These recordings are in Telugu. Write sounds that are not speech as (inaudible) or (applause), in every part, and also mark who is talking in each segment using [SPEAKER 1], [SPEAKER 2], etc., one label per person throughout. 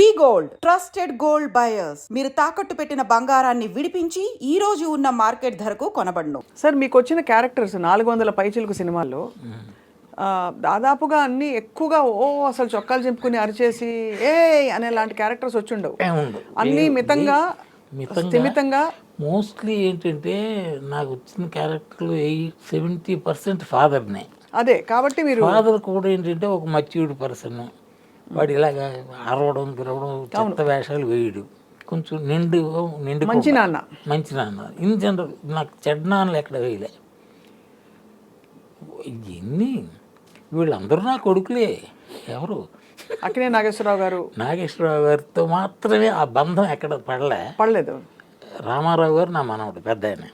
[SPEAKER 1] We gold trusted gold buyers. మీరు తాకట్టు పెట్టిన బంగారాన్ని విడిపించి ఈ రోజు ఉన్న మార్కెట్ ధరకు కొనబడును.
[SPEAKER 2] సార్ మీకు వచ్చిన క్యారెక్టర్స్ నాలుగు వందల పైచిలుకు సినిమాల్లో ఆ, దాదాపుగా అన్ని ఎక్కువగా ఓ అసలు చొక్కాలు చింపుకుని అరిచేసి ఏ అనే లాంటి క్యారెక్టర్స్ వచ్చి ఉండవు.
[SPEAKER 3] ఏముండవు.
[SPEAKER 2] అన్ని మితంగా
[SPEAKER 3] మితంగా మోస్ట్లీ ఏంటంటే నాకు వచ్చిన క్యారెక్టర్లు ఎయిట్ సెవెంటీ పర్సెంట్ ఫాదర్నే.
[SPEAKER 2] అదే కాబట్టి మీరు
[SPEAKER 3] ఫాదర్ కూడా ఏంటంటే ఒక మచ్యూర్డ్ పర్సన్ వాడు ఇలాగా అరవడం గిరవడం చెత్త వేషాలు వేయడు. కొంచెం నిండు నిండు
[SPEAKER 2] మంచి నాన్న.
[SPEAKER 3] మంచి నాన్న. ఇన్ జనరల్ నాకు చెడ్డ నాన్నలు ఎక్కడ వేయలే. ఇవన్నీ వీళ్ళందరూ నా కొడుకులే. ఎవరు?
[SPEAKER 2] అక్కినే నాగేశ్వరరావు గారు.
[SPEAKER 3] నాగేశ్వరరావు గారితో మాత్రమే ఆ బంధం ఎక్కడ పడలే.
[SPEAKER 2] పడలేదు.
[SPEAKER 3] రామారావు గారు నా మనవడు పెద్ద ఆయన.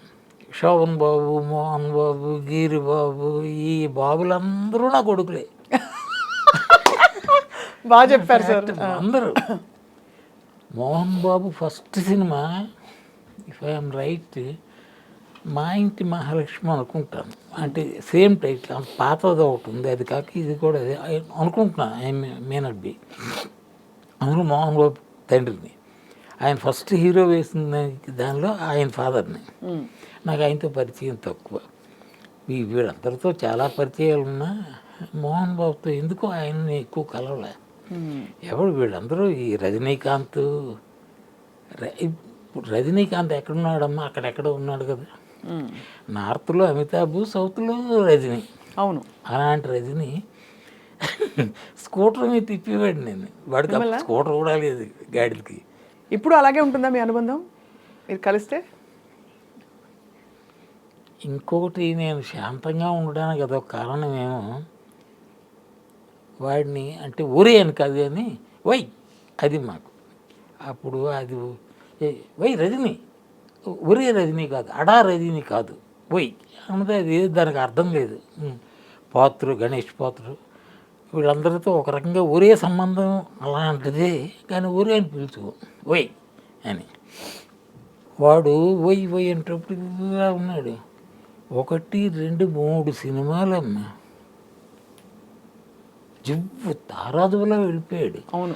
[SPEAKER 3] శోభన్ బాబు మోహన్ బాబు గీరి బాబు ఈ బాబులందరూ నా కొడుకులే.
[SPEAKER 2] బాగా చెప్పారు సార్.
[SPEAKER 3] అందరూ. Mohan Babu first cinema if I'm right Maa Inti Mahalakshmi అనుకుంటాను. అంటే సేమ్ టైటిల్ పాతది ఒకటి ఉంది అది కాక ఇది కూడా అనుకుంటున్నాను ఐ మే నాట్ బి. అందులో మోహన్ బాబు తండ్రిని. ఆయన ఫస్ట్ హీరో వేసిన దానిలో ఆయన ఫాదర్ని. నాకు ఆయనతో పరిచయం తక్కువ. ఈ వీళ్ళందరితో చాలా పరిచయాలు ఉన్నా మోహన్ బాబుతో ఎందుకో ఆయన్ని ఎక్కువ కలవలే? ఎవడు వీళ్ళందరూ ఈ రజనీకాంత్ రజనీకాంత్ ఎక్కడున్నాడమ్మా? అక్కడెక్కడ ఉన్నాడు కదా. నార్త్లో అమితాబ్ సౌత్లో రజనీ.
[SPEAKER 2] అవును.
[SPEAKER 3] అలాంటి రజనీ (laughs) స్కూటర్ మీద తిప్పేవాడు నేను. వాడికి స్కూటర్ కూడా లేదు గాడికి
[SPEAKER 2] ఇప్పుడు అలాగే ఉంటుందా మీ అనుబంధం? మీరు కలిస్తే?
[SPEAKER 3] ఇంకొకటి నేను శాంతంగా ఉండడానికి అదొక కారణమేమో వాడిని అంటే ఒరే అని కాదు అని వై అది మాకు. అప్పుడు అది వై రజని ఒరే రజని కాదు అడా రజని కాదు వై. అన్నది అది దానికి అర్థం లేదు. పాత్రు గణేష్ పాత్రు వీళ్ళందరితో ఒక రకంగా ఒరే సంబంధం అలాంటిదే కానీ ఒరే అని పిలుచు వై అని. వాడు వై వై అంటప్పుడు ఉన్నాడు. ఒకటి రెండు మూడు సినిమాలమ్మా. జివ్వు తారాజువలా వెళ్ళిపోయాడు.
[SPEAKER 2] అవును.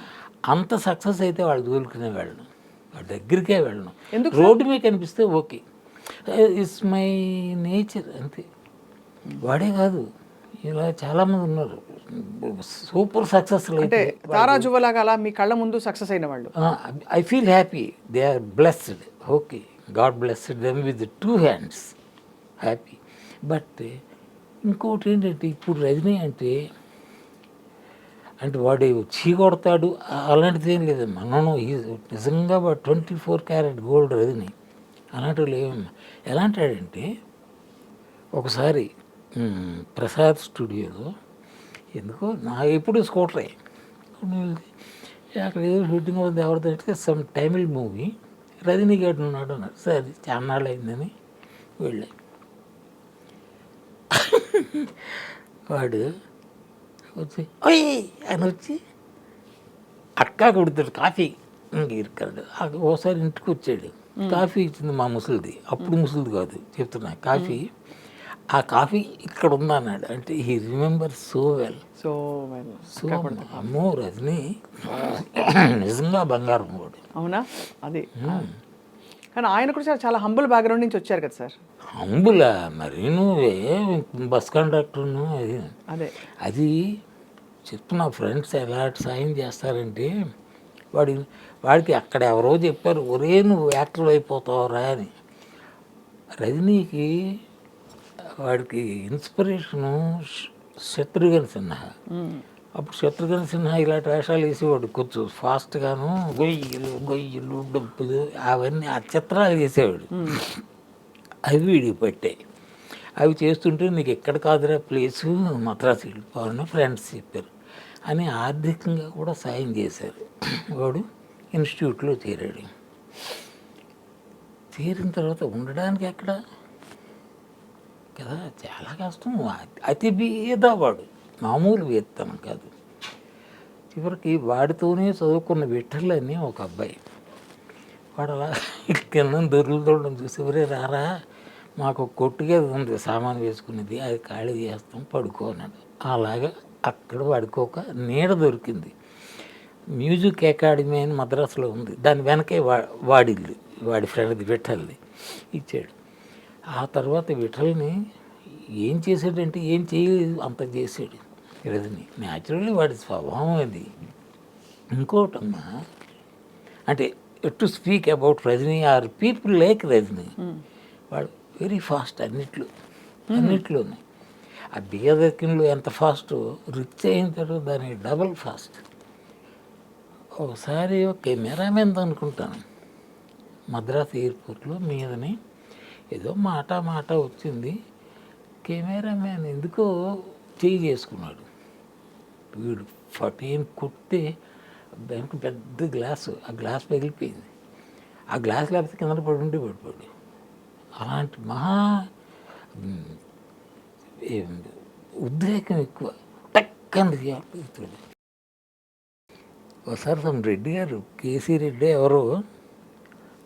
[SPEAKER 3] అంత సక్సెస్ అయితే వాళ్ళు దూలుకునే వెళ్ళను. వాడి దగ్గరికే వెళ్ళను.
[SPEAKER 2] ఎందుకు
[SPEAKER 3] రోడ్డు మీద కనిపిస్తే ఓకే. ఇట్స్ మై నేచర్ అంతే. వాడే కాదు. ఇలా చాలామంది ఉన్నారు. సూపర్ సక్సెస్
[SPEAKER 2] అంటే తారా జువ్వలాగా అలా మీ కళ్ళ ముందు సక్సెస్ అయిన వాళ్ళు.
[SPEAKER 3] I feel happy they are blessed okay. God blessed them with two hands happy but ఇంకోటి ఏంటంటే ఇప్పుడు రజనీ అంటే అంటే వాడు చీకొడతాడు అలాంటిది ఏం లేదు. మనం నిజంగా వాడు twenty four carat gold Rajani అలాంటివి లేవమ్మా ఎలా అంటాడంటే ఒకసారి ప్రసాద్ స్టూడియోలో ఎందుకో నా ఎప్పుడు స్కూటరే. అక్కడ ఏదో షూటింగ్ ఉంది ఎవరితో అంటే సమ్ తమిళ్ మూవీ. రజనీ గారు ఉన్నాడు అన్నారు. సరే చాన్నాళ్ళు అయిందని వెళ్ళా వాడు వచ్చి ఓయ్! అని వచ్చి అక్క కొడుతాడు కాఫీ ఇంక ఇరుకాడు ఓసారి ఇంటికి వచ్చాడు. కాఫీ ఇచ్చింది మా ముసలిది. అప్పుడు ముసలిది కాదు చెప్తున్నా. కాఫీ ఆ కాఫీ ఇక్కడ ఉందన్నాడు అంటే he remember so well.
[SPEAKER 2] So well.
[SPEAKER 3] So అమ్మో రజనీ నిజంగా బంగారం వాడు.
[SPEAKER 2] అవునా? అది. కానీ ఆయన కూడా చాలా- చాలా హంబుల్ బ్యాక్గ్రౌండ్ నుంచి వచ్చారు కదా సార్.
[SPEAKER 3] అంబుల మరి నువ్వే బస్ కండక్టర్ను అది
[SPEAKER 2] అదే.
[SPEAKER 3] అది చెప్తున్నా ఫ్రెండ్స్ ఎలా సాయం చేస్తారంటే వాడి వాడికి అక్కడ ఎవరో చెప్పారు ఒరే నువ్వు యాక్టర్ అయిపోతావురా అని. రజనీకి వాడికి ఇన్స్పిరేషను శత్రుఘ్న సిన్హా. అప్పుడు శత్రుఘ్న సిన్హా ఇలాంటి వేషాలు వేసేవాడు. కొంచెం ఫాస్ట్గాను గొయ్యలు గొయ్యలు డబ్బులు అవన్నీ ఆ చిత్రాలు వేసేవాడు. అవి వీడికి పట్టాయి. అవి చేస్తుంటే నీకు ఎక్కడ కాదురా ప్లేసు మద్రాసు వెళ్ళిపోవాలని ఫ్రెండ్స్ చెప్పారు. అని ఆర్థికంగా కూడా సాయం చేశారు. వాడు ఇన్స్టిట్యూట్లో చేరాడు. చేరిన తర్వాత ఉండడానికి ఎక్కడ? కదా చాలా కష్టం. అతి- బీదవాడు మామూలు వేత్తనం కాదు. చివరికి వాడితోనే చదువుకున్న విఠలని ఒక అబ్బాయి. వాడు అలా కింద దొరుకుతుండడం చూసి ఎవరే రారా మాకు కొట్టుగా ఉంది సామాను వేసుకునేది అది ఖాళీ చేస్తాం పడుకోనాడు అలాగా అక్కడ పడుకోక నీడ దొరికింది. మ్యూజిక్ అకాడమీ అని మద్రాసులో ఉంది. దాని వెనకే వా వాడిల్లు వాడి ఫ్రెండ్ది విఠల్ని ఇచ్చాడు. ఆ తర్వాత విఠల్ని ఏం చేశాడంటే ఏం చేయలేదు అంత చేశాడు. రజని న్యాచురల్లీ వాడి స్వభావం అది. ఇంకోటమ్మా అంటే to speak about Rajani are people like Rajani వాడు వెరీ ఫాస్ట్ అన్నిట్లో అన్నిట్లోనే. ఆ బియ్యదక్కిన్లో ఎంత ఫాస్ట్ రిచ్ అయిన తర్వాత దానికి డబల్ ఫాస్ట్ ఒకసారి ఒక కెమెరామెన్ అనుకుంటాను. మద్రాస్ ఎయిర్పోర్ట్లో మీదని ఏదో మాట మాట వచ్చింది. కెమెరామ్యాన్ ఎందుకో చేయి చేసుకున్నాడు. వీడు ఫటీన్ కుట్టి దానికి పెద్ద గ్లాసు ఆ గ్లాస్ పగిలిపోయింది. ఆ గ్లాస్ లేకపోతే కింద పడి ఉండి పడిపోడు. అలాంటి మహా ఉద్రేకం ఎక్కువ. టక్కని చేస్తాడు ఒకసారి తమ రెడ్డి గారు కేసీ రెడ్డి ఎవరో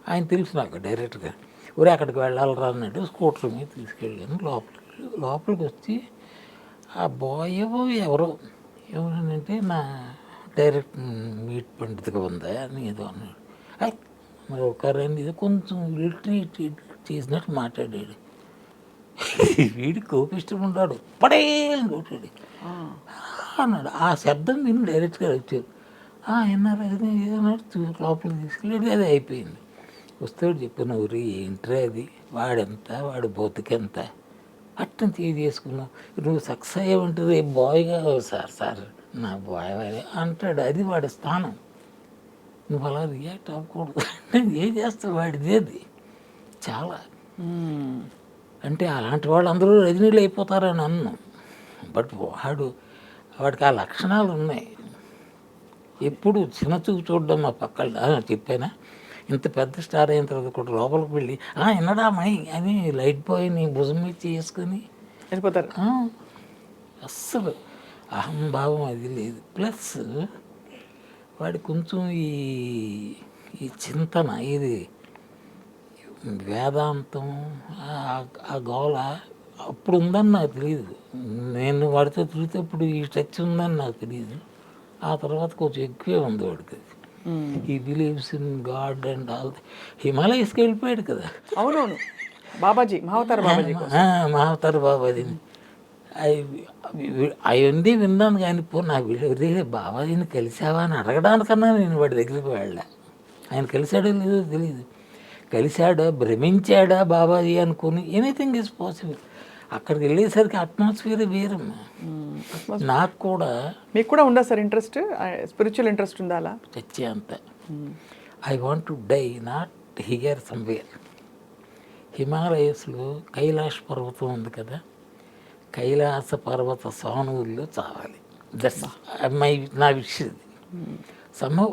[SPEAKER 3] ఆయన తెలుసు నాకు డైరెక్ట్గా. ఊరే అక్కడికి వెళ్ళాలరా అన్నట్టు స్కూటర్ మీద తీసుకెళ్ళాను. లోపలికి లోపలికి వచ్చి ఆ బాయ్ ఎవరో ఎవరనంటే నా డైరెక్ట్ మీట్ పండితుగా ఉందా అని ఏదో అన్నాడు. "ఐ, మరి ఒక రెండు ఇది కొంచెం రిట్రీట్ చేసినట్టు మాట్లాడాడు. వీడి కోపిష్టం ఉన్నాడు పడేయాలని కొట్టాడు. అన్నాడు. ఆ శబ్దం విని డైరెక్ట్గా వచ్చారు "ఆ, విన్నారు అది ఇది అన్నాడు. చూ- లోపలికి తీసుకెళ్ళాడు. అది అయిపోయింది. వస్తాడు చెప్పిన ఊరి ఏంట్రా అది. వాడెంత? వాడు బతుకెంత అట్టం చేసుకున్నావు నువ్వు సక్సెస్ అయ్యావంటుంది బాయ్గా సార్ సార్ నా బాయ్ అంటాడు. అది వాడి స్థానం. నువ్వు అలా రియాక్ట్ అవ్వకూడదు. (laughs) ఏం చేస్తావు వాడిది అది? చాలా. అంటే అలాంటి వాళ్ళు అందరూ రజనీలు అయిపోతారని అన్నాం. బట్ వాడు వాడికి ఆ లక్షణాలు ఉన్నాయి ఎప్పుడు చిన్న చూపు చూడడం మా పక్కన చెప్పానా? ఇంత పెద్ద స్టార్ అయిన తర్వాత కూడా లోపలికి వెళ్ళి "ఆ, ఎన్నడా మై అని లైట్ బాయ్ని భుజం మీద చేసుకొని.
[SPEAKER 2] వెళ్ళిపోతారు.
[SPEAKER 3] అస్సలు అహంభావం అది లేదు. ప్లస్ వాడి కొంచెం ఈ ఈ చింతన ఇది వేదాంతం ఆ- గోల అప్పుడు ఉందని నాకు తెలియదు నేను వాడితో తిరిగితే ఈ టచ్ ఉందని నాకు తెలియదు ఆ తర్వాత కొంచెం ఎక్కువే ఉంది వాడికి. He believes in God and all హిమాలయస్కి వెళ్ళిపోయాడు కదా.
[SPEAKER 2] అవునవును. బాబాజీ మహావతార బాబాజీ
[SPEAKER 3] మావతారు బాబాజీ అవన్నీ విన్నాను కానీ పో నాకు రే బాబాజీని కలిసావా అని అడగడానికన్నా నేను వాడి దగ్గరికి వెళ్ళా. ఆయన కలిశాడో లేదో తెలియదు. కలిశాడా భ్రమించాడా బాబాజీ అనుకుని ఎనీథింగ్ ఈజ్ పాసిబుల్ అక్కడికి వెళ్ళేసరికి అట్మాస్ఫియర్ వేరమ్మా నాకు కూడా
[SPEAKER 2] మీకు కూడా ఉందా సార్ ఇంట్రెస్ట్? స్పిరిచువల్ ఇంట్రెస్ట్ ఉందా అలా?
[SPEAKER 3] చచ్చే అంత. I want to die not here somewhere హిమాలయస్లో Kailash పర్వతం ఉంది కదా కైలాస పర్వత సానువుల్లో చావాలి. దట్స్ మై నా విషయం సంభవ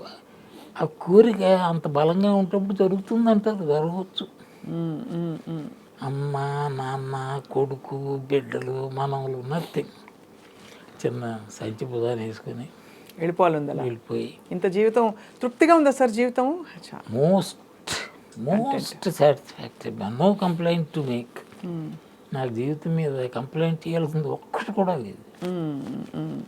[SPEAKER 3] ఆ కోరిక అంత బలంగా ఉంటప్పుడు జరుగుతుందంటారు జరగవచ్చు. అమ్మ నాన్న కొడుకు బిడ్డలు మనవలు నథింగ్ చిన్న సంచి బుధాన్ని వేసుకొని
[SPEAKER 2] వెళ్ళిపోవాలి
[SPEAKER 3] వెళ్ళిపోయి.
[SPEAKER 2] ఇంత జీవితం తృప్తిగా ఉందా సార్ జీవితం?
[SPEAKER 3] Most most satisfactory no complaint to make. నా జీవితం మీద కంప్లైంట్ చేయాల్సింది ఒక్కటి కూడా లేదు.
[SPEAKER 2] మ్మ్, మ్మ్, మ్మ్.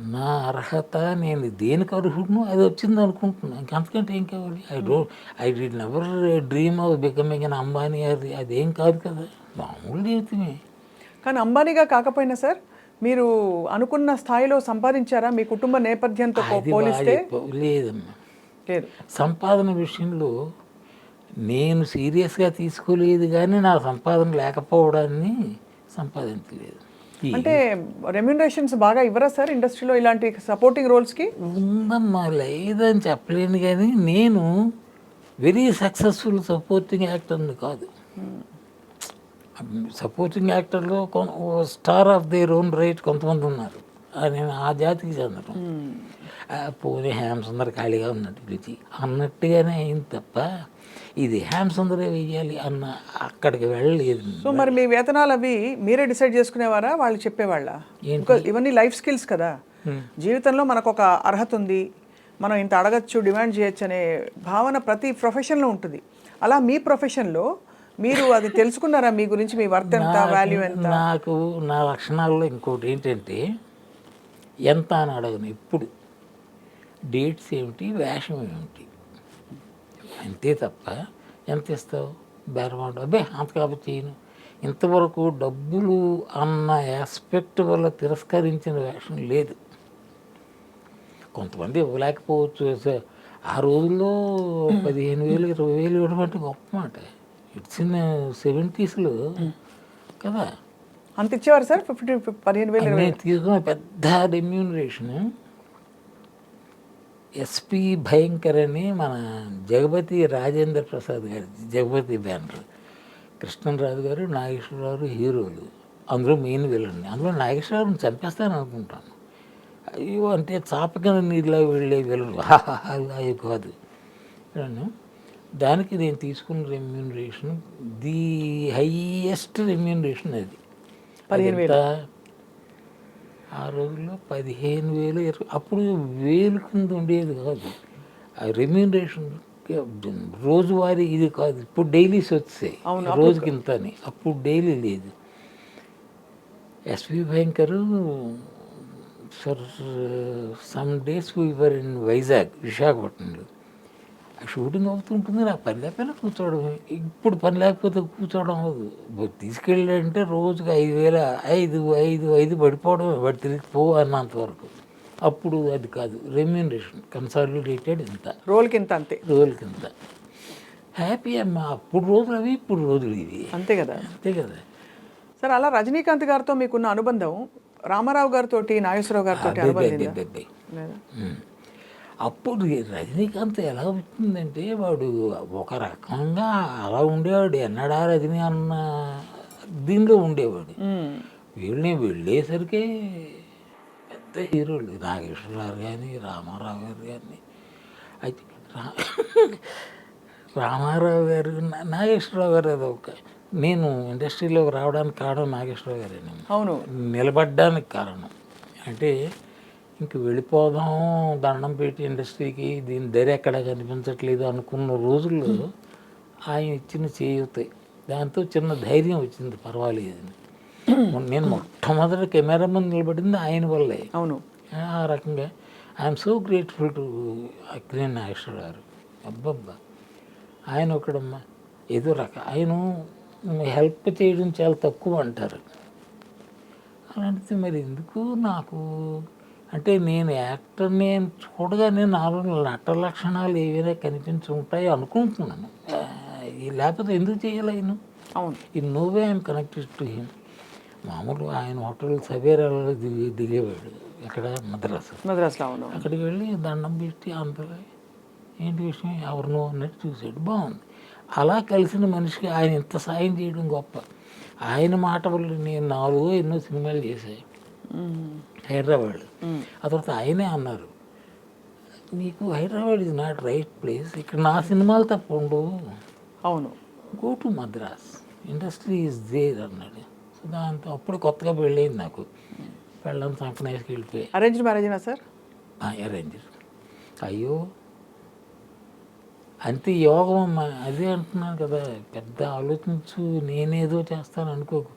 [SPEAKER 3] నా అర్హత నేను దేనికి అర్హుడును అది వచ్చింది అనుకుంటున్నాను ఇంకంతకంటే ఏం కావాలి? I don't I'd never dream of becoming an Ambani అది అదేం కాదు కదా. మామూలు జీవితమే.
[SPEAKER 2] కానీ అంబానీగా కాకపోయినా సార్ మీరు అనుకున్న స్థాయిలో సంపాదించారా? మీ కుటుంబ నేపథ్యంతో పోలిస్తే.
[SPEAKER 3] లేదమ్మా.
[SPEAKER 2] లేదు.
[SPEAKER 3] సంపాదన విషయంలో నేను సీరియస్గా తీసుకోలేదు కానీ నా సంపాదన లేకపోవడాన్ని సంపాదించలేదు.
[SPEAKER 2] అంటే రెమ్యునరేషన్స్ బాగా ఇవ్వరా సార్ ఇండస్ట్రీలో ఇలాంటి సపోర్టింగ్ రోల్స్కి?
[SPEAKER 3] ఉందమ్మా లేదని చెప్పలేను కానీ నేను వెరీ సక్సెస్ఫుల్ సపోర్టింగ్ యాక్టర్ని కాదు. Supporting యాక్టర్లో star of their own right కొంతమంది ఉన్నారు. ఆ నేను ఆ జాతికి చెందడం పోనీ హ్యామ్ సుందర్ ఖాళీగా ఉన్నట్టు పిలిచి అన్నట్టుగానే అయింది తప్ప ఇది హ్యామ్ సుందరే వేయాలి అన్న అక్కడికి వెళ్ళలేదు.
[SPEAKER 2] సో మరి మీ వేతనాలు అవి మీరే డిసైడ్ చేసుకునేవారా? వాళ్ళు చెప్పేవాళ్ళ? ఇవన్నీ లైఫ్ స్కిల్స్ కదా. జీవితంలో మనకు ఒక అర్హత ఉంది. మనం ఇంత అడగచ్చు డిమాండ్ చేయొచ్చు అనే భావన ప్రతి ప్రొఫెషన్లో ఉంటుంది. అలా మీ ప్రొఫెషన్లో మీరు అది తెలుసుకున్నారా? మీ గురించి మీ వర్త్ ఎంత వాల్యూ ఎంత?
[SPEAKER 3] నాకు నా లక్షణాల్లో ఇంకోటి ఏంటంటే ఎంత అని అడగను ఇప్పుడు డేట్స్ ఏమిటి వేషం ఏమిటి? అంతే తప్ప ఎంత ఇస్తావు? బేరమాట అబ్బే అంత కాబట్టి చేయను. ఇంతవరకు డబ్బులు అన్న ఆస్పెక్ట్ వల్ల తిరస్కరించిన వేషం లేదు. కొంతమంది ఇవ్వలేకపోవచ్చు. ఆ రోజుల్లో పదిహేను వేలు ఇరవై వేలు ఇవ్వడం అంటే గొప్ప మాట. ఇట్స్ ఇన్ సెవెంటీస్లో కదా.
[SPEAKER 2] అంత ఇచ్చేవారు సార్? ఫిఫ్టీ పదిహేను వేలు
[SPEAKER 3] తీసుకున్న పెద్ద రెమ్యూనరేషన్ ఎస్పి భయంకర్ అని మన జగపతి రాజేంద్ర ప్రసాద్ గారి జగపతి బ్యానర్. కృష్ణరాజు గారు నాగేశ్వరరావు హీరోలు. అందులో మెయిన్ విలన్. అందులో నాగేశ్వరరావుని చంపేస్తాను అనుకుంటాను. అయ్యో అంటే చాపకిన నీళ్ళ వెళ్ళే విలన్. (laughs) అవి కాదు. దానికి నేను తీసుకున్న రెమ్యూనరేషన్ ది హైయెస్ట్ రెమ్యూనరేషన్ అది.
[SPEAKER 2] పదిహేను వేలు.
[SPEAKER 3] ఆ రోజుల్లో పదిహేను వేలు ఇరవై అప్పుడు వేలు కింద ఉండేది కాదు. ఆ రెమ్యూనరేషన్ రోజువారీ ఇది కాదు. ఇప్పుడు డైలీస్ వచ్చాయి. రోజుకి ఇంత అని అప్పుడు డైలీ లేదు. S Bhayankar for some days we were in Vizag విశాఖపట్నంలో షూటింగ్ అవుతుంటుంది నాకు పని లేకపోయినా కూర్చోవడం. ఇప్పుడు పని లేకపోతే కూర్చోవడం అవ్వదు. తీసుకెళ్ళాడంటే రోజుకి ఐదు వేల ఐదు ఐదు ఐదు పడిపోవడం వాడు తిరిగి పో అన్నంత వరకు. అప్పుడు అది కాదు రెమ్యూనరేషన్ కన్సాలిడేటెడ్ ఇంత.
[SPEAKER 2] రోల్కి ఇంత అంతే.
[SPEAKER 3] రోజుల కింద హ్యాపీ అమ్మా అప్పుడు రోజులు అవి ఇప్పుడు రోజులు ఇవి.
[SPEAKER 2] అంతే కదా.
[SPEAKER 3] అంతే కదా.
[SPEAKER 2] సార్ అలా రజనీకాంత్ గారితో మీకున్న అనుబంధం రామారావు గారితో నాగేశ్వరరావు గారితో అనుబంధం
[SPEAKER 3] అప్పుడు రజనీకాంత్ ఎలా వచ్చిందంటే వాడు ఒక రకంగా అలా ఉండేవాడు ఎన్నడా రజనీ అన్న దీనిలో ఉండేవాడు. వీళ్ళని వెళ్ళేసరికి పెద్ద హీరోలు నాగేశ్వరరావు కానీ రామారావు గారు కానీ అయితే రామారావు గారు నాగేశ్వరరావు గారు అది ఒక నేను ఇండస్ట్రీలోకి రావడానికి కారణం నాగేశ్వరరావు గారే నేను
[SPEAKER 2] అవును.
[SPEAKER 3] నిలబడ్డానికి కారణం. అంటే ఇంక వెళ్ళిపోదాం దండం పెట్టి ఇండస్ట్రీకి దీని ధర ఎక్కడ కనిపించట్లేదు అనుకున్న రోజుల్లో ఆయన ఇచ్చిన చేయూత. దాంతో చిన్న ధైర్యం వచ్చింది పర్వాలేదని నేను మొట్టమొదటి కెమెరా ముందు నిలబడింది ఆయన వల్లే.
[SPEAKER 2] అవును.
[SPEAKER 3] ఆ రకంగా I'm so grateful to Akkineni Nageswara గారు. అబ్బబ్బా. ఆయన ఒకడమ్మా ఏదో రక ఆయన హెల్ప్ చేయడం చాలా తక్కువ అంటారు. అలాంటిది మరి ఎందుకు నాకు? అంటే నేను యాక్టర్ని చూడగానే నాలో నట లక్షణాలు ఏవైనా కనిపించి ఉంటాయి అనుకుంటున్నాను. లేకపోతే ఎందుకు చేయాలి ఆయన?
[SPEAKER 2] అవును.
[SPEAKER 3] In no way I'm connected to him మామూలు ఆయన హోటల్ సవేరాలో దిగి దిగేవాడు ఇక్కడ మద్రాసు.
[SPEAKER 2] మద్రాసులో అవును.
[SPEAKER 3] అక్కడికి వెళ్ళి దండం పెట్టి అందరూ ఏంటి విషయం? ఎవరినో అన్నట్టు చూసాడు బాగుంది. అలా కలిసిన మనిషికి ఆయన ఇంత సాయం చేయడం గొప్ప. ఆయన మాట వల్ల నేను నాలుగో ఎన్నో సినిమాలు చేశాయి.
[SPEAKER 2] మ్మ్.
[SPEAKER 3] హైదరాబాద్. ఆ తర్వాత ఆయనే అన్నారు నీకు Hyderabad is not right place ఇక్కడ నా సినిమాలు తప్ప ఉండవు
[SPEAKER 2] అవును.
[SPEAKER 3] Go to Madras. Industry is there అన్నాడు. సో దాంతో అప్పుడు కొత్తగా పెళ్ళయింది నాకు. పెళ్ళని సంకనేసి వెళ్ళిపోయి.
[SPEAKER 2] Arrange మ్యారేజేనా sir?
[SPEAKER 3] అరేంజ్ అయ్యో అంతే యోగం అమ్మా. అదే అంటున్నాను కదా పెద్ద ఆలోచించు నేనేదో చేస్తాను అనుకోకు.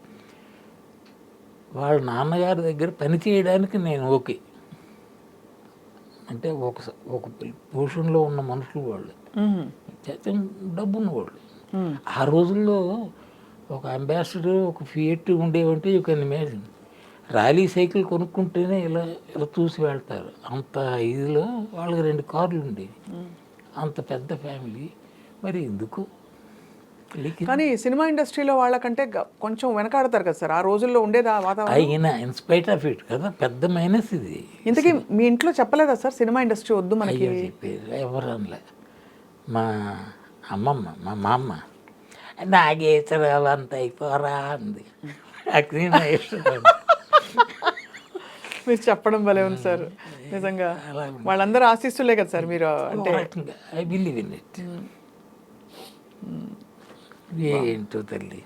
[SPEAKER 3] వాళ్ళ నాన్నగారి దగ్గర పని చేయడానికి నేను ఓకే. అంటే ఒక ఒక పొజిషన్లో ఉన్న మనుషులు వాళ్ళు.
[SPEAKER 2] మ్మ్.
[SPEAKER 3] చేత డబ్బు ఉన్నవాళ్ళు
[SPEAKER 2] మ్మ్.
[SPEAKER 3] ఆ రోజుల్లో ఒక అంబాసిడర్ ఒక Fiat ఉండేవంటే you can imagine. Raleigh cycle కొనుక్కుంటేనే ఇలా ఇలా చూసి వెళ్తారు. అంత ఇదిలో వాళ్ళకి రెండు కార్లు ఉండేవి అంత పెద్ద ఫ్యామిలీ. మరి ఎందుకు?
[SPEAKER 2] కానీ సినిమా ఇండస్ట్రీలో వాళ్ళకంటే కొంచెం వెనకాడతారు కదా సార్. ఆ రోజుల్లో ఉండేదా వాతావరణం.
[SPEAKER 3] అయిన ఇన్స్పైట్ ఆఫ్ ఇట్ కదా పెద్ద మైనస్ ఇది.
[SPEAKER 2] ఇంతకీ మీ ఇంట్లో చెప్పలేదా సార్ సినిమా ఇండస్ట్రీ వద్దు మనకి?
[SPEAKER 3] ఎవరు అనలే మా అమ్మమ్మ మా మా అమ్మ నాగేశ్వరరావు అంత అయిపోరా అంది.
[SPEAKER 2] మీరు చెప్పడం భలే ఉంది సార్. నిజంగా. వాళ్ళందరూ ఆశిస్తులే కదా సార్ మీరు అంటే
[SPEAKER 3] ఐ బిలీవ్ ఇన్ ఇట్. ఏంటో తల్లి?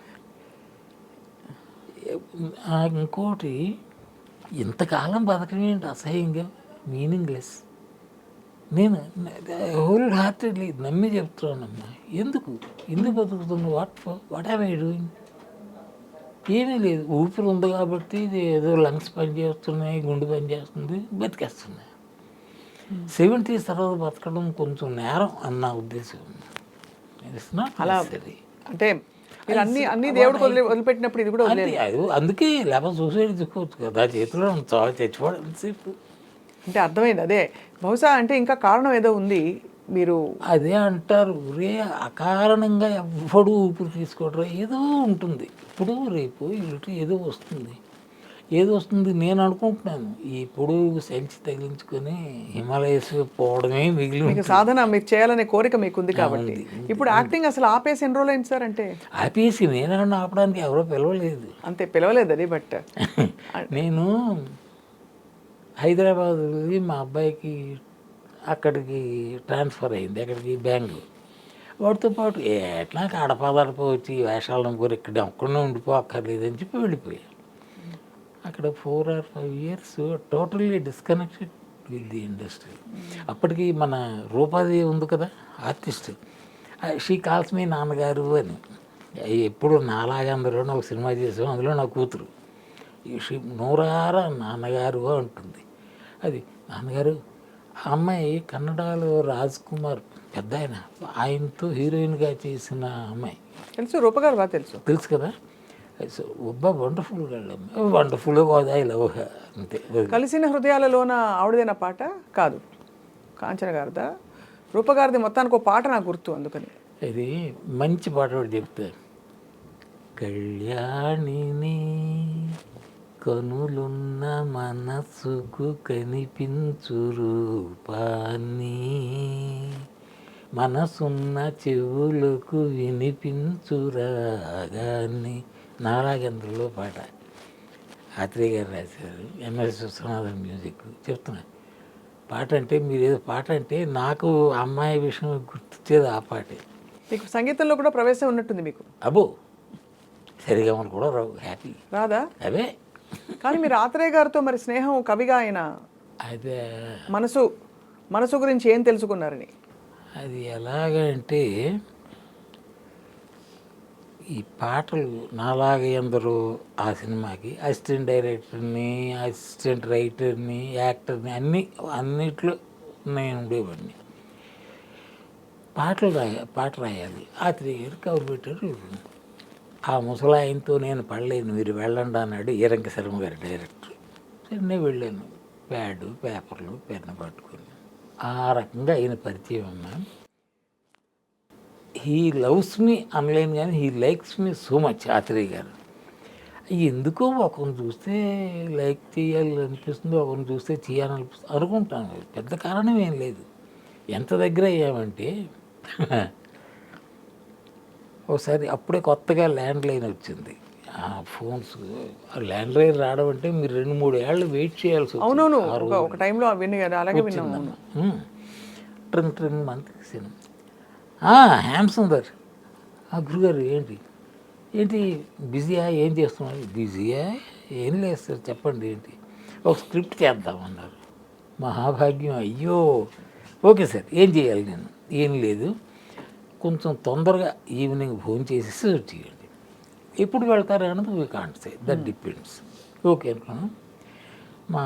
[SPEAKER 3] ఇంకోటి ఇంతకాలం బతకడం ఏంటి అసహ్యంగా? మీనింగ్లెస్. నేను హోల్ హార్టెడ్లీ నమ్మి చెప్తున్నానమ్మా. ఎందుకు? ఎందుకు బతుకుతున్నావు what what have I doing ఏమీ లేదు. ఊపిరి ఉంది కాబట్టి ఇది ఏదో లంగ్స్ పనిచేస్తున్నాయి గుండె పనిచేస్తుంది బతికేస్తున్నాయి. సెవెంటీస్ తర్వాత బతకడం కొంచెం నేరం అన్న నా ఉద్దేశం
[SPEAKER 2] అలా
[SPEAKER 3] necessary.
[SPEAKER 2] అంటే అన్ని అన్ని దేవుడికి వదిలి వదిలిపెట్టినప్పుడు ఇది కూడా వదిలేదు
[SPEAKER 3] అది అది- అందుకే లేకపోతే సూసైడ్ చేసుకోవచ్చు కదా చేతిలో చావు చచ్చిపోవడం సేపు
[SPEAKER 2] అంటే అర్థమైంది అదే. బహుశా అంటే ఇంకా కారణం ఏదో ఉంది మీరు
[SPEAKER 3] అదే అంటారు. రే అకారణంగా ఎవ్వడు ఊపిరి తీసుకోవడం ఏదో ఉంటుంది. ఇప్పుడు రేపు ఇటు ఏదో వస్తుంది. ఏదో వస్తుంది? నేను అనుకుంటున్నాను. ఈ పొడుగు సెల్చి తగిలించుకొని హిమాలయస్ పోవడమే మిగిలి.
[SPEAKER 2] సాధన మీకు చేయాలనే కోరిక మీకు ఉంది కాబట్టి ఇప్పుడు యాక్టింగ్ అసలు ఆపేసి ఎన్ని రోజులు అయింది సార్ అంటే?
[SPEAKER 3] ఆపేసి నేనన్నా ఆపడానికి ఎవరో పిలవలేదు.
[SPEAKER 2] అంతే పిలవలేదు అది బట్ (laughs)
[SPEAKER 3] నేను హైదరాబాద్ మా అబ్బాయికి అక్కడికి ట్రాన్స్ఫర్ అయింది అక్కడికి బెంగళూరు. వాడితో పాటు "ఏ, ఎట్లా కడపదడప వచ్చి వేషాలు నమ్ముకొని ఇక్కడ ఒక్కడనే ఉండిపోక్కర్లేదని చెప్పి వెళ్ళిపోయా అక్కడ four or five years totally disconnected with the industry. అప్పటికి మన రూపాదేవి ఉంది కదా ఆర్టిస్ట్. షీ కాల్స్ మీ నాన్నగారు అని. ఎప్పుడు నాలాగా అందులో ఒక సినిమా చేసాం అందులో నా కూతురు. షీ నూరారా నాన్నగారు అంటుంది. అది నాన్నగారు ఆ అమ్మాయి కన్నడలో రాజ్ కుమార్ పెద్ద ఆయన ఆయనతో హీరోయిన్గా చేసిన అమ్మాయి.
[SPEAKER 2] తెలుసు రూపగారు బాగా తెలుసు.
[SPEAKER 3] తెలుసు కదా? ఒబ్బ వండర్ఫుల్ వండర్ఫుల్ ఐ లవ్ అంతే.
[SPEAKER 2] కలిసిన హృదయాలలోన ఆవిడదైన పాట కాదు. కాంచన గారిదా. రూపగారిది మొత్తానికి ఒక పాట నాకు గుర్తు అందుకని.
[SPEAKER 3] ఇది మంచి పాట ఒకటి చెప్తా. కళ్యాణిని కనులున్న మనసుకు కనిపించు రూపాన్ని. మనసున్న చెవులకు వినిపించు రాగాన్ని. నారాగేంద్రలో పాట. ఆత్రేయ గారు రాశారు. ఎంఎస్ విశ్వనాథన్ మ్యూజిక్ చెప్తున్నా. పాట అంటే మీరు ఏదో పాట అంటే నాకు అమ్మాయి విషయం గుర్తొచ్చేది ఆ పాటే.
[SPEAKER 2] మీకు సంగీతంలో కూడా ప్రవేశం ఉన్నట్టుంది మీకు.
[SPEAKER 3] అబ్బో! సరిగమలు కూడా రావు. హ్యాపీ.
[SPEAKER 2] రాదా?
[SPEAKER 3] అవే.
[SPEAKER 2] కానీ మీరు ఆత్రేయ గారితో మరి స్నేహం కవిగా ఆయన
[SPEAKER 3] అదే
[SPEAKER 2] మనసు మనసు గురించి ఏం తెలుసుకున్నారని?
[SPEAKER 3] అది ఎలాగంటే ఈ పాటలు నాలాగ ఎందరో ఆ సినిమాకి అసిస్టెంట్ డైరెక్టర్ని అసిస్టెంట్ రైటర్ని యాక్టర్ని అన్ని అన్నిట్లో నేను ఉండేవాడిని. పాటలు రాయ పాట రాయాలి. ఆ త్రీ ఇయర్ కవర్ పెట్టారు ఆ ముసలాయనతో నేను పడలేను మీరు వెళ్ళండి అన్నాడు ఈరంక శర్మ గారి డైరెక్టర్. సరే నేను వెళ్ళాను. ప్యాడు పేపర్లు పెన్ను పట్టుకొని. ఆ రకంగా ఆయన పరిచయం అమ్మా. హీ లవ్స్ మీ అనలేను కానీ he likes me so much Athreya గారు. ఎందుకో ఒకరిని చూస్తే లైక్ చేయాలి అనిపిస్తుంది ఒకరిని చూస్తే చేయాలనిపిస్తుంది అనుకుంటాను పెద్ద కారణం ఏం లేదు. ఎంత దగ్గర అయ్యామంటే ఒకసారి అప్పుడే కొత్తగా ల్యాండ్ లైన్ వచ్చింది. ఆ ఫోన్స్ ల్యాండ్ లైన్ రావడం అంటే మీరు రెండు మూడు ఏళ్ళు వెయిట్ చేయాల్సి.
[SPEAKER 2] అవునవును. ఒక టైంలో అలాగే విన్నాము
[SPEAKER 3] ఉమ్. ట్రింగ్ ట్రింగ్ మంత్ సినిమా. హ్యామ్ సుందర్ ఆ గురుగారు ఏంటి? ఏంటి బిజీయా? ఏం చేస్తున్నారు బిజీయా? ఏం లేదు సార్ చెప్పండి ఏంటి? ఒక స్క్రిప్ట్ చేద్దామన్నారు మహాభాగ్యం అయ్యో! ఓకే సార్ ఏం చేయాలి నేను? ఏం లేదు. కొంచెం తొందరగా ఈవినింగ్ ఫోన్ చేసేసి చేయండి ఎప్పుడు వెళ్తారు అన్నది we can't say that depends okay అనుకున్నాను మా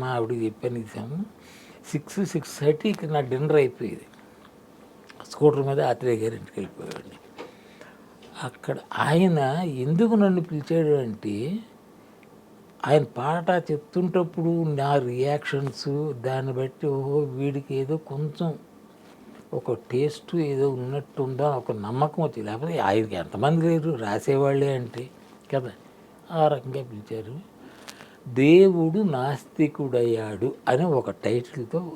[SPEAKER 3] మా ఆవిడకి చెప్పాను ఇచ్చాము సిక్స్ సిక్స్ థర్టీకి నా డిన్నర్ అయిపోయేది. స్కూటర్ మీద ఆత్రేయ గారి ఇంటికి వెళ్ళిపోయాడు. అక్కడ ఆయన ఎందుకు నన్ను పిలిచాడు అంటే ఆయన పాట చెప్తుంటప్పుడు నా రియాక్షన్స్ దాన్ని బట్టి ఓహో వీడికి ఏదో కొంచెం ఒక టేస్ట్ ఏదో ఉన్నట్టుందా ఒక నమ్మకం వచ్చి లేకపోతే ఆయనకి ఎంతమంది లేరు రాసేవాళ్ళే అంటే కదా? ఆ రకంగా పిలిచారు. దేవుడు నాస్తికుడయ్యాడు అని ఒక టైటిల్తో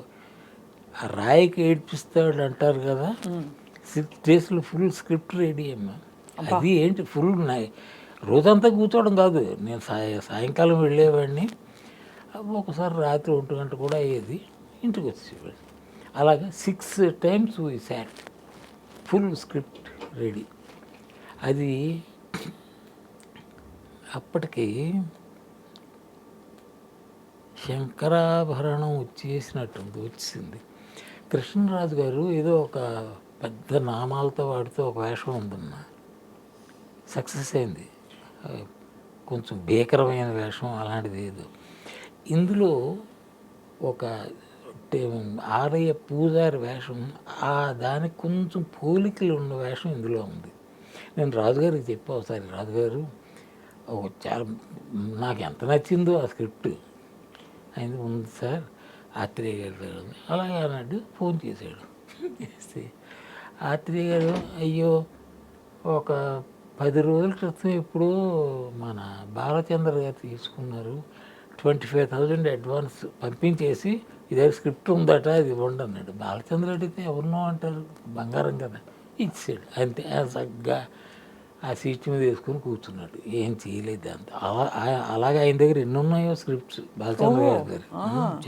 [SPEAKER 3] ఆ రాయికి ఏడ్పిస్తాడు అంటారు కదా. సిక్స్ డేస్లో ఫుల్ స్క్రిప్ట్ రెడీ అమ్మా. అది ఏంటి? ఫుల్ రోజంతా కూర్చోవడం కాదు. నేను సాయ సాయంకాలం వెళ్ళేవాడిని. ఒకసారి రాత్రి ఒంటి గంట కూడా అయ్యేది. ఇంటికి వచ్చేవాడు అలాగా six times we sat full script ready. అది అప్పటికి శంకరాభరణం వచ్చేసినట్టుంది వచ్చింది. కృష్ణరాజు గారు ఏదో ఒక పెద్ద నామాలతో వాడితో ఒక వేషం ఉందన్న సక్సెస్ అయింది. కొంచెం భీకరమైన వేషం అలాంటిది ఏదో. ఇందులో ఒక ఆలయ పూజారి వేషం ఆ దానికి కొంచెం పోలికలు ఉన్న వేషం ఇందులో ఉంది. నేను రాజుగారికి చెప్పా ఒకసారి రాజుగారు చాలా నాకు ఎంత నచ్చిందో ఆ స్క్రిప్ట్. అయింది ఉంది సార్. ఆత్రేయ గారి దగ్గర ఉంది అలాగే అన్నాడు ఫోన్ చేశాడు. చేస్తే ఆత్రేయ గారు అయ్యో ఒక పది రోజుల క్రితం ఇప్పుడు మన బాలచంద్ర గారు తీసుకున్నారు ట్వంటీ ఫైవ్ థౌజండ్ అడ్వాన్స్ పంపించేసి ఇదే స్క్రిప్ట్ ఉందట అది ఇవ్వండి అన్నాడు. బాలచంద్ర అడిగితే ఎవరినో అంటారు బంగారం కదా. ఇచ్చాడు అంతే చక్కగా ఆ సీట్ మీద వేసుకొని కూర్చున్నాడు. ఏం చేయలేదు అంత. అలా అలాగే ఆయన దగ్గర ఎన్ని ఉన్నాయో స్క్రిప్ట్స్ బాలచంద్ర గారి దగ్గర.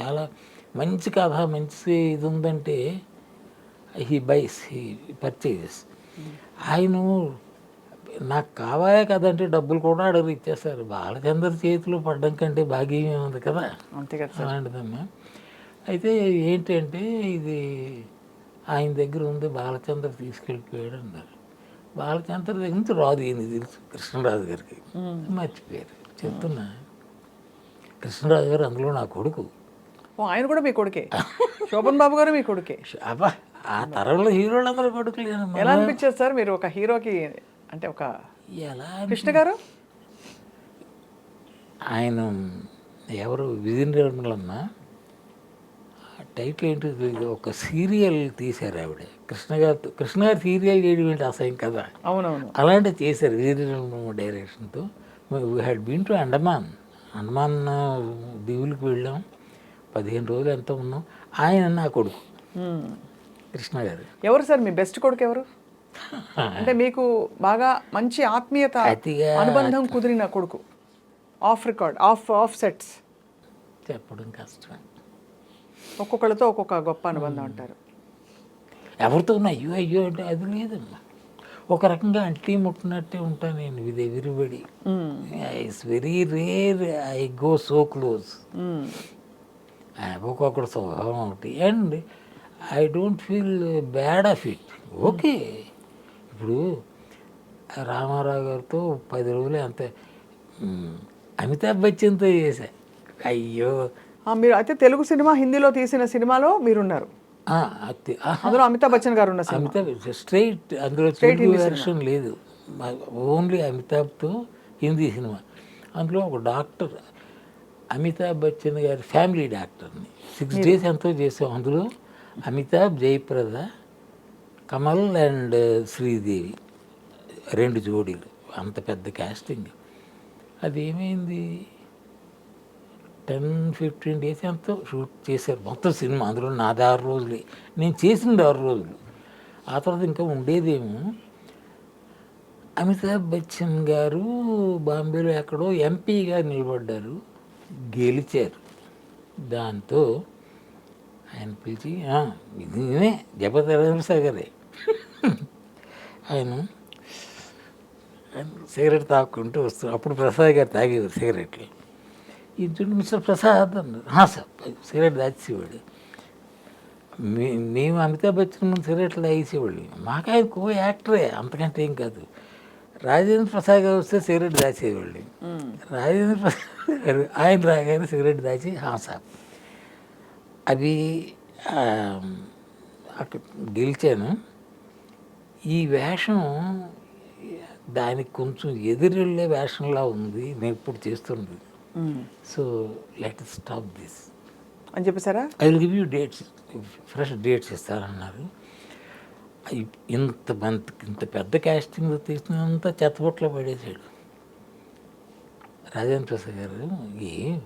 [SPEAKER 3] చాలా మంచి కథ మంచి ఇది ఉందంటే హీ బైస్ హీ పర్చేజెస్ ఆయన నాకు కావాలే కదంటే డబ్బులు కూడా అడగరు ఇచ్చేస్తారు. బాలచంద్ర చేతిలో పడ్డం కంటే భాగ్యం ఉంది కదా?
[SPEAKER 2] అంతే కదా
[SPEAKER 3] అలాంటిదమ్మా. అయితే ఏంటంటే ఇది ఆయన దగ్గర ఉంది బాలచంద్ర తీసుకెళ్ళిపోయాడు అన్నారు. బాలచంద్ర దగ్గర నుంచి రాదు ఈయన తెలుసు? కృష్ణరాజు గారికి. మర్చిపోయారు. చెప్తున్నా. కృష్ణరాజు గారు అందులో నా కొడుకు.
[SPEAKER 2] ఆయన కూడా మీ కొడుకే. శోభన్ బాబు గారు మీ కొడుకే.
[SPEAKER 3] అబ్బా ఆ తరంలో హీరోలందరూ కొడుకులేనమ్మా
[SPEAKER 2] ఎలా అనిపించేది సార్ మీరు ఒక హీరోకి అంటే ఒక
[SPEAKER 3] ఎలా
[SPEAKER 2] కృష్ణ గారు?
[SPEAKER 3] ఆయన ఎవరు విజయ నిర్మలమ్మ టైటిల్ ఏంటి ఒక సీరియల్ తీశారు ఆవిడ. కృష్ణ గారు కృష్ణ గారు సీరియల్ చేయడం ఏంటి అసహ్యం కదా?
[SPEAKER 2] అవునవును.
[SPEAKER 3] అలాంటివి చేశారు Nirmalamma డైరెక్షన్తో. We had been to Andaman Andaman దీవులకు వెళ్ళాం. పదిహేను రోజులు ఎంత ఉన్నాం. ఆయన నా కొడుకు. కృష్ణ గారు.
[SPEAKER 2] ఎవరు సార్ మీ బెస్ట్ కొడుకు ఎవరు? అంటే మీకు బాగా మంచి ఆత్మీయత అనుబంధం కుదిరిన కొడుకు. Off record off off sets
[SPEAKER 3] చెప్పడం కష్టం
[SPEAKER 2] ఒక్కొక్కళ్ళతో ఒక్కొక్క గొప్ప అనుబంధం అంటారు.
[SPEAKER 3] ఎవరితో ఉన్నా అయ్యో అయ్యో అంటే అది లేదమ్మా. ఒక రకంగా అంటీ ముట్టినట్టే ఉంటాను నేను with everybody it's very rare I go so close. ఒక్కొక్కడు స్వభావం ఒకటి. And I don't feel bad of it okay ఇప్పుడు రామారావు గారితో పది రోజులు అంత అమితాబ్ బచ్చన్తో చేశా. అయ్యో.
[SPEAKER 2] మీరు అయితే తెలుగు సినిమా హిందీలో తీసిన సినిమాలో మీరున్నారు. అందులో అమితాబ్ బచ్చన్ గారు ఉన్న సినిమా.
[SPEAKER 3] అమితాబ్ స్ట్రైట్ అందులో తెలుగు వెర్షన్ లేదు. ఓన్లీ అమితాబ్తో హిందీ సినిమా. అందులో ఒక డాక్టర్ అమితాబ్ బచ్చన్ గారి ఫ్యామిలీ డాక్టర్ని సిక్స్ డేస్ ఎంతో చేసాం అందులో అమితాబ్ జయప్రద కమల్ అండ్ శ్రీదేవి. రెండు జోడీలు. అంత పెద్ద కాస్టింగ్ అది ఏమైంది టెన్ ఫిఫ్టీన్ డేస్ ఎంతో షూట్ చేశారు. మొత్తం సినిమా. అందులో నాది ఆరు రోజులే. నేను చేసింది ఆరు రోజులు. ఆ తర్వాత ఇంకా ఉండేదేమో? అమితాబ్ బచ్చన్ గారు బాంబేలో ఎక్కడో ఎంపీగా నిలబడ్డారు. గెలిచారు. దాంతో ఆయన పిలిచి "ఆ, నేనే గారే ఆయన ఆయన సిగరెట్ తాక్కుంటూ వస్తూ అప్పుడు ప్రసాద్ గారు తాగేవారు సిగరెట్లు. ఈ చూడండి మిస్టర్ ప్రసాద్ అన్నారు సార్ సిగరెట్ దాచేవాడు మే మేము అమితాబ్ బచ్చన్ ముందు సిగరెట్లు తాగేసేవాళ్ళు. మాకు ఆయన కో యాక్టరే అంతకంటే ఏం కాదు. రాజేంద్ర ప్రసాద్ గారు వస్తే సిగరెట్ దాచేవాళ్ళు. రాజేంద్ర ప్రసాద్ గారు ఆయన రాగానే సిగరెట్ దాచి "హా, సార్ అవి అక్కడ గెలిచాను. ఈ వేషం దానికి కొంచెం ఎదురెళ్ళే వేషంలా ఉంది. నేను ఇప్పుడు చేస్తుంది. So let stop this.
[SPEAKER 2] అని చెప్పేశారా?
[SPEAKER 3] I will give you dates. Fresh dates ఇస్తారన్నారు ఇంత మంత్ ఇంత పెద్ద క్యాస్టింగ్ తీసినంత చెత్తబుట్లో పడేసాడు రాజేంద్ర ప్రసాద్ గారు ఏ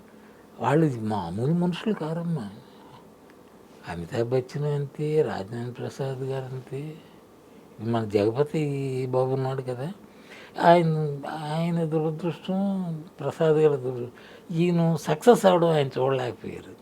[SPEAKER 3] వాళ్ళు మామూలు మనుషులు కారమ్మా. అమితాబ్ బచ్చన్ అంతే రాజేంద్ర ప్రసాద్ గారు అంతే. మన జగపతి బాబు ఉన్నాడు కదా. ఆయన ఆయన దురదృష్టం ప్రసాద్ గారి దురదృష్టం ఈయన సక్సెస్ అవడం ఆయన చూడలేకపోయారు.